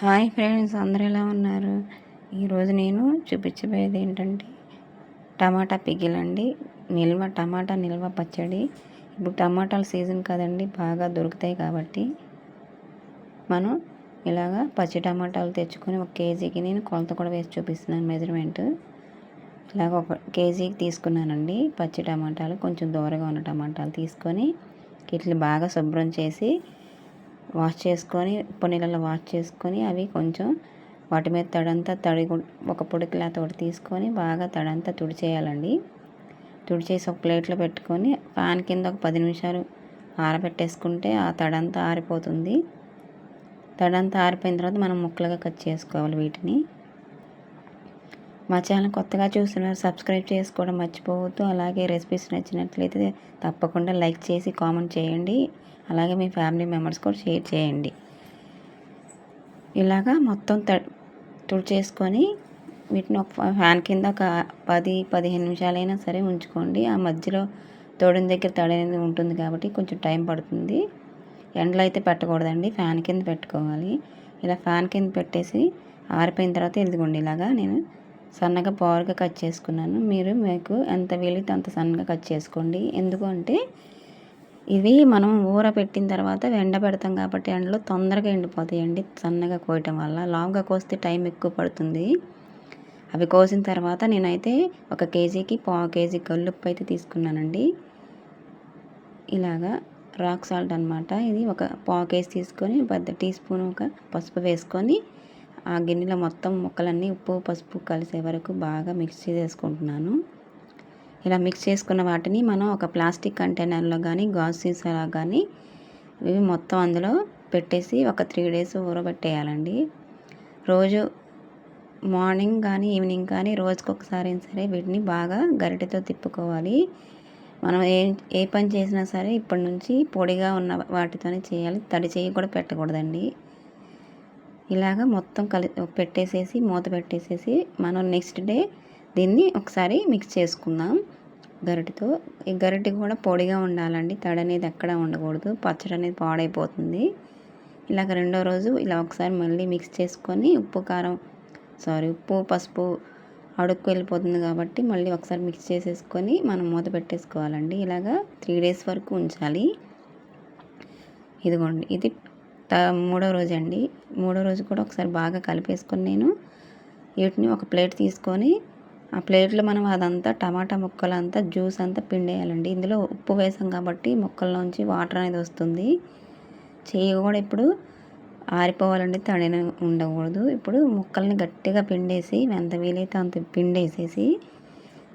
Hi friends అందరు ఎలా ఉన్నారు? ఈరోజు నేను చూపించబోయేది ఏంటంటే టమాటా పిగ్గిలండి నిల్వ టమాటా నిల్వ పచ్చడి. ఇప్పుడు టమాటాల సీజన్ కదండి బాగా దొరుకుతాయి కాబట్టి మనం ఇలాగా పచ్చి టమాటాలు తెచ్చుకొని ఒక కేజీకి నేను కొలత కూడా వేసి చూపిస్తున్నాను మెజర్మెంట్. ఇలాగ ఒక కేజీకి తీసుకున్నానండి పచ్చి టమాటాలు. కొంచెం దూరగా ఉన్న టమాటాలు తీసుకొని ఇట్లా బాగా శుభ్రం చేసి వాష్ చేసుకొని ఉప్పు నీళ్ళలో వాష్ చేసుకొని అవి కొంచెం వాటి మీద తడంతా తడి ఒక పొడికిలా తోటి తీసుకొని బాగా తడంతా తుడిచేయాలండి. తుడిచేసి ఒక ప్లేట్లో పెట్టుకొని ఫ్యాన్ కింద ఒక పది నిమిషాలు ఆరబెట్టేసుకుంటే ఆ తడంతా ఆరిపోతుంది. తడంతా ఆరిపోయిన తర్వాత మనం ముక్కలుగా కట్ చేసుకోవాలి వీటిని. మా ఛానల్ కొత్తగా చూసిన సబ్స్క్రైబ్ చేసుకోవడం మర్చిపోవద్దు. అలాగే రెసిపీస్ నచ్చినట్లయితే తప్పకుండా లైక్ చేసి కామెంట్ చేయండి. అలాగే మీ ఫ్యామిలీ మెంబర్స్ కూడా షేర్ చేయండి. ఇలాగా మొత్తం త తుడిచేసుకొని వీటిని ఒక ఫ్యాన్ కింద ఒక పది పదిహేను నిమిషాలైనా సరే ఉంచుకోండి. ఆ మధ్యలో తోడిన దగ్గర తడి అనేది ఉంటుంది కాబట్టి కొంచెం టైం పడుతుంది. ఎండలో అయితే పెట్టకూడదండి. ఫ్యాన్ కింద పెట్టుకోవాలి. ఇలా ఫ్యాన్ కింద పెట్టేసి ఆరిపోయిన తర్వాత ఎదుగుండి ఇలాగా నేను సన్నగా పవర్గా కట్ చేసుకున్నాను. మీరు మీకు ఎంత వీలైతే అంత సన్నగా కట్ చేసుకోండి. ఎందుకంటే ఇవి మనం ఊర పెట్టిన తర్వాత ఎండ పెడతాం కాబట్టి ఎండలో తొందరగా ఎండిపోతాయండి సన్నగా కోయటం వల్ల. లాంగ్గా కోస్తే టైం ఎక్కువ పడుతుంది. అవి కోసిన తర్వాత నేనైతే ఒక కేజీకి పావు కేజీ కల్లుప్పు అయితే తీసుకున్నానండి. ఇలాగా రాక్ సాల్ట్ అనమాట ఇది ఒక పావు కేజీ తీసుకొని పెద్ద టీ స్పూన్ ఒక పసుపు వేసుకొని ఆ గిన్నెలో మొత్తం ముక్కలన్నీ ఉప్పు పసుపు కలిసే వరకు బాగా మిక్స్ చేసుకుంటున్నాను. ఇలా మిక్స్ చేసుకున్న వాటిని మనం ఒక ప్లాస్టిక్ కంటైనర్లో కానీ గాజు సీసాలో కానీ ఇవి మొత్తం అందులో పెట్టేసి ఒక త్రీ డేస్ ఊరబెట్టేయాలండి. రోజు మార్నింగ్ కానీ ఈవినింగ్ కానీ రోజుకి ఒకసారి సరే వీటిని బాగా గరిటెతో తిప్పుకోవాలి. మనం ఏ ఏ పని చేసినా సరే ఇప్పటి నుంచి పొడిగా ఉన్న వాటితోనే చేయాలి. తడి చేయి కూడా పెట్టకూడదండి. ఇలాగ మొత్తం కలి పెట్టేసేసి మూత పెట్టేసేసి మనం నెక్స్ట్ డే దీన్ని ఒకసారి మిక్స్ చేసుకుందాం. గరిటితో ఈ గరిటె కూడా పొడిగా ఉండాలండి. తడి అనేది ఎక్కడ ఉండకూడదు. పచ్చడి అనేది పాడైపోతుంది. ఇలాగ రెండో రోజు ఇలా ఒకసారి మళ్ళీ మిక్స్ చేసుకొని ఉప్పు కారం సారీ ఉప్పు పసుపు అడుక్కు వెళ్ళిపోతుంది కాబట్టి మళ్ళీ ఒకసారి మిక్స్ చేసేసుకొని మనం మూత పెట్టేసుకోవాలండి. ఇలాగా త్రీ డేస్ వరకు ఉంచాలి. ఇదిగోండి ఇది మూడో రోజు అండి మూడో రోజు కూడా ఒకసారి బాగా కలిపేసుకొని నేను వీటిని ఒక ప్లేట్ తీసుకొని ఆ ప్లేట్లో మనం అదంతా టమాటా ముక్కలంతా జ్యూస్ అంతా పిండేయాలండి. ఇందులో ఉప్పు వేసాం కాబట్టి ముక్కల్లోంచి వాటర్ అనేది వస్తుంది. చెయ్యి కూడా ఇప్పుడు ఆరిపోవాలండి తడిన ఉండకూడదు. ఇప్పుడు ముక్కల్ని గట్టిగా పిండేసి ఎంత వీలైతే అంత పిండేసేసి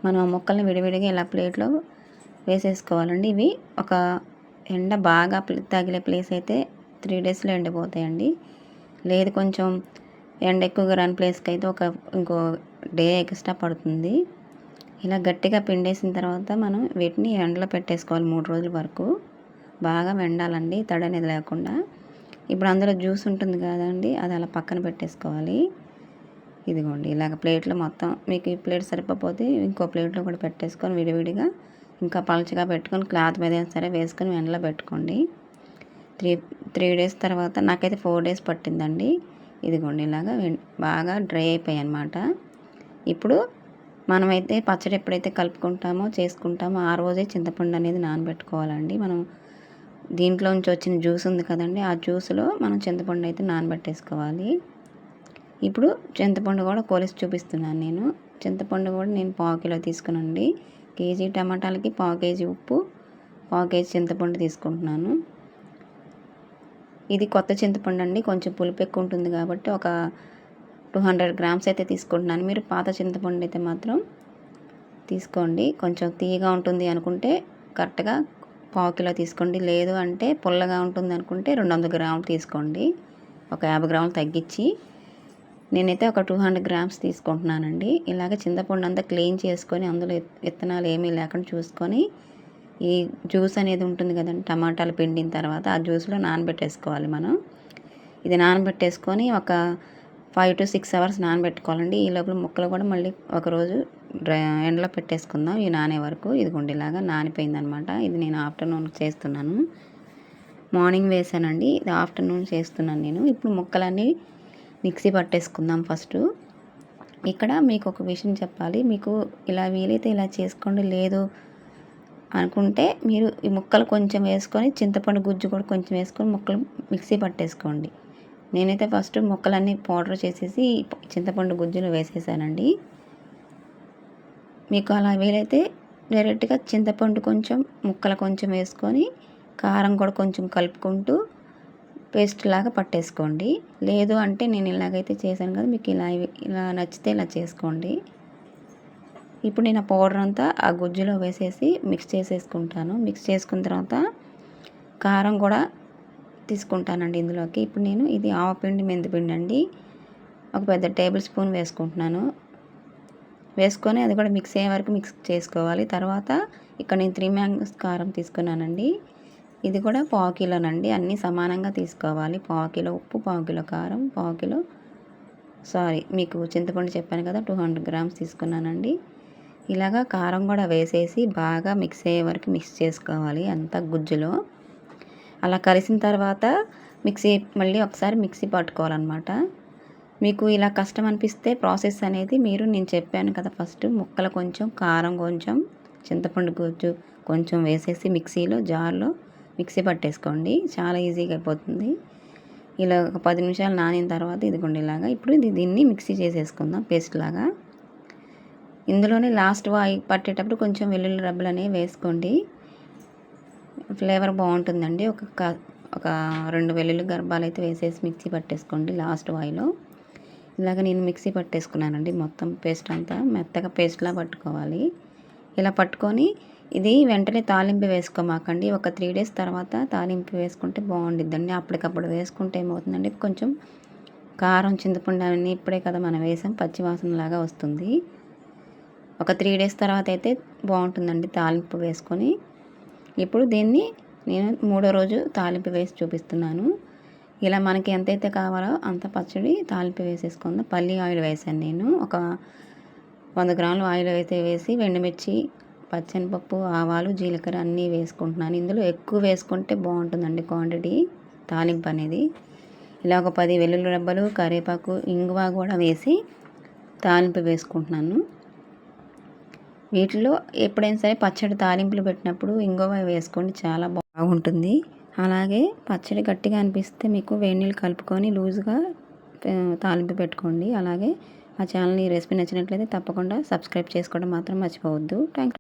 మనం ఆ ముక్కల్ని విడివిడిగా ఇలా ప్లేట్లో వేసేసుకోవాలండి. ఇవి ఒక ఎండ బాగా తగిలే ప్లేస్ అయితే త్రీ డేస్లో ఎండిపోతాయండి. లేదు కొంచెం ఎండ ఎక్కువగా రాని ప్లేస్కి అయితే ఒక ఇంకో డే ఎక్స్ట్రా పడుతుంది. ఇలా గట్టిగా పిండేసిన తర్వాత మనం వీటిని ఎండలో పెట్టేసుకోవాలి మూడు రోజుల వరకు. బాగా వెండాలండి తడి అనేది లేకుండా. ఇప్పుడు అందులో జ్యూస్ ఉంటుంది కదండి అది అలా పక్కన పెట్టేసుకోవాలి. ఇదిగోండి ఇలాగ ప్లేట్లో మొత్తం మీకు ఈ ప్లేట్ సరిపోతే ఇంకో ప్లేట్లో కూడా పెట్టేసుకొని విడివిడిగా ఇంకా పలుచగా పెట్టుకొని క్లాత్ మీద సరే వేసుకొని ఎండలో పెట్టుకోండి. త్రీ త్రీ డేస్ తర్వాత నాకైతే ఫోర్ డేస్ పట్టిందండి. ఇదిగోండి ఇలాగా బాగా డ్రై అయిపోయాయి అనమాట ఇప్పుడు మనమైతే పచ్చడి ఎప్పుడైతే కలుపుకుంటామో చేసుకుంటామో ఆ రోజే చింతపండు అనేది నానబెట్టుకోవాలండి. మనం దీంట్లోంచి వచ్చిన జ్యూస్ ఉంది కదండి ఆ జ్యూస్లో మనం చింతపండు అయితే నానబెట్టేసుకోవాలి. ఇప్పుడు చింతపండు కూడా కొలిసి చూపిస్తున్నాను నేను. చింతపండు కూడా నేను పావు కిలో తీసుకునండి కేజీ టమాటాలకి పావు కేజీ ఉప్పు పావు కేజీ చింతపండు తీసుకుంటున్నాను. ఇది కొత్త చింతపండు అండి. కొంచెం పులుపు ఎక్కువ ఉంటుంది కాబట్టి ఒక టూ హండ్రెడ్ గ్రామ్స్ అయితే తీసుకుంటున్నాను. మీరు పాత చింతపండు అయితే మాత్రం తీసుకోండి. కొంచెం తీయగా ఉంటుంది అనుకుంటే కరెక్ట్గా పావు కిలో తీసుకోండి. లేదు అంటే పుల్లగా ఉంటుంది అనుకుంటే రెండు వందల గ్రాములు తీసుకోండి. ఒక యాభై గ్రాములు తగ్గించి నేనైతే ఒక టూ హండ్రెడ్ గ్రామ్స్ తీసుకుంటున్నానండి. ఇలాగ చింతపండు అంతా క్లీన్ చేసుకొని అందులో విత్తనాలు ఏమీ లేకుండా చూసుకొని ఈ జ్యూస్ అనేది ఉంటుంది కదండి టమాటాలు పిండిన తర్వాత ఆ జ్యూస్లో నానబెట్టేసుకోవాలి మనం. ఇది నానబెట్టేసుకొని ఒక ఫైవ్ టు సిక్స్ అవర్స్ నానబెట్టుకోవాలండి. ఈ లోపల ముక్కలు కూడా మళ్ళీ ఒకరోజు డ్రై ఎండలో పెట్టేసుకుందాం. ఈ నానే వరకు ఇది గుండెలాగా నానిపోయిందనమాట. ఇది నేను ఆఫ్టర్నూన్ చేస్తున్నాను. మార్నింగ్ వేసానండి. ఇది ఆఫ్టర్నూన్ చేస్తున్నాను నేను. ఇప్పుడు ముక్కలన్నీ మిక్సీ పట్టేసుకుందాం ఫస్ట్. ఇక్కడ మీకు ఒక విషయం చెప్పాలి. మీకు ఇలా వీలైతే ఇలా చేసుకోండి లేదు అనుకుంటే మీరు ఈ ముక్కలు కొంచెం వేసుకొని చింతపండు గుజ్జు కూడా కొంచెం వేసుకొని ముక్కలు మిక్సీ పట్టేసుకోండి. నేనైతే ఫస్ట్ ముక్కలన్నీ పౌడర్ చేసేసి చింతపండు గుజ్జులో వేసేసానండి. మీకు అలా వీలైతే డైరెక్ట్గా చింతపండు కొంచెం ముక్కలు కొంచెం వేసుకొని కారం కూడా కొంచెం కలుపుకుంటూ పేస్ట్ లాగా పట్టేసుకోండి. లేదు అంటే నేను ఇలాగైతే చేశాను కదా మీకు ఇలా ఇలా నచ్చితే ఇలా చేసుకోండి. ఇప్పుడు నేను ఆ పౌడర్ అంతా ఆ గుజ్జులో వేసేసి మిక్స్ చేసేసుకుంటాను. మిక్స్ చేసుకున్న తర్వాత కారం కూడా తీసుకుంటానండి ఇందులోకి. ఇప్పుడు నేను ఇది ఆవపిండి మెంతిపిండి అండి. ఒక పెద్ద టేబుల్ స్పూన్ వేసుకుంటున్నాను. వేసుకొని అది కూడా మిక్స్ అయ్యే వరకు మిక్స్ చేసుకోవాలి. తర్వాత ఇక్కడ నేను త్రీ మ్యాంగోస్ కారం తీసుకున్నానండి. ఇది కూడా పావు కిలోనండి. అన్నీ సమానంగా తీసుకోవాలి. పావు కిలో ఉప్పు పావు కిలో కారం పావు కిలో సారీ మీకు చింతపండు చెప్పాను కదా టూ హండ్రెడ్ గ్రామ్స్ తీసుకున్నానండి. ఇలాగా కారం కూడా వేసేసి బాగా మిక్స్ అయ్యే వరకు మిక్స్ చేసుకోవాలి అంత గుజ్జులో. అలా కలిసిన తర్వాత మిక్సీ మళ్ళీ ఒకసారి మిక్సీ పట్టుకోవాలన్నమాట. మీకు ఇలా కష్టం అనిపిస్తే ప్రాసెస్ అనేది మీరు నేను చెప్పాను కదా ఫస్ట్ ముక్కలు కొంచెం కారం కొంచెం చింతపండు గుజ్జు కొంచెం వేసేసి మిక్సీలో జార్లో మిక్సీ పట్టేసుకోండి. చాలా ఈజీగా అయిపోతుంది. ఇలా ఒక పది నిమిషాలు నానిన తర్వాత ఇదిగోండి ఇలాగా. ఇప్పుడు దీన్ని మిక్సీ చేసేసుకుందాం పేస్ట్ లాగా. ఇందులోనే లాస్ట్ వాయి పట్టేటప్పుడు కొంచెం వెల్లుల్లి రబ్బలు అనేవి వేసుకోండి. ఫ్లేవర్ బాగుంటుందండి. ఒక ఒక రెండు వెల్లుల్లి గర్భాలు అయితే వేసేసి మిక్సీ పట్టేసుకోండి లాస్ట్ వాయిలో. ఇలాగ నేను మిక్సీ పట్టేసుకున్నానండి మొత్తం పేస్ట్ అంతా. మెత్తగా పేస్ట్లా పట్టుకోవాలి. ఇలా పట్టుకొని ఇది వెంటనే తాలింపు వేసుకోమాకండి. ఒక త్రీ డేస్ తర్వాత తాలింపు వేసుకుంటే బాగుండిద్దండి. అప్పటికప్పుడు వేసుకుంటే ఏమవుతుందండి? కొంచెం కారం చింతపండు అవన్నీ ఇప్పుడే కదా మనం వేసాం. పచ్చివాసనలాగా వస్తుంది. ఒక త్రీ డేస్ తర్వాత అయితే బాగుంటుందండి తాలింపు వేసుకొని. ఇప్పుడు దీన్ని నేను మూడో రోజు తాలింపు వేసి చూపిస్తున్నాను. ఇలా మనకి ఎంతైతే కావాలో అంత పచ్చడి తాలింపు వేసేసుకుందాం. పల్లి ఆయిల్ వేసాను నేను. ఒక వంద గ్రాములు ఆయిల్ అయితే వేసి వెండిమిర్చి పచ్చనిపప్పు ఆవాలు జీలకర్ర అన్నీ వేసుకుంటున్నాను. ఇందులో ఎక్కువ వేసుకుంటే బాగుంటుందండి క్వాంటిటీ తాలింపు అనేది. ఇలా ఒక పది వెల్లుల్లి రబ్బలు కరివేపాకు ఇంగువ కూడా వేసి తాలింపు వేసుకుంటున్నాను. వీటిలో ఎప్పుడైనా సరే పచ్చడి తాలింపులు పెట్టినప్పుడు ఇంగువ వేసుకోండి చాలా బాగుంటుంది. అలాగే పచ్చడి గట్టిగా అనిపిస్తే మీకు వేడి నీళ్ళు కలుపుకొని లూజ్గా తాలింపు పెట్టుకోండి. అలాగే మా ఛానల్ని రెసిపీ నచ్చినట్లయితే తప్పకుండా సబ్స్క్రైబ్ చేసుకోవడం మాత్రం మర్చిపోవద్దు. థ్యాంక్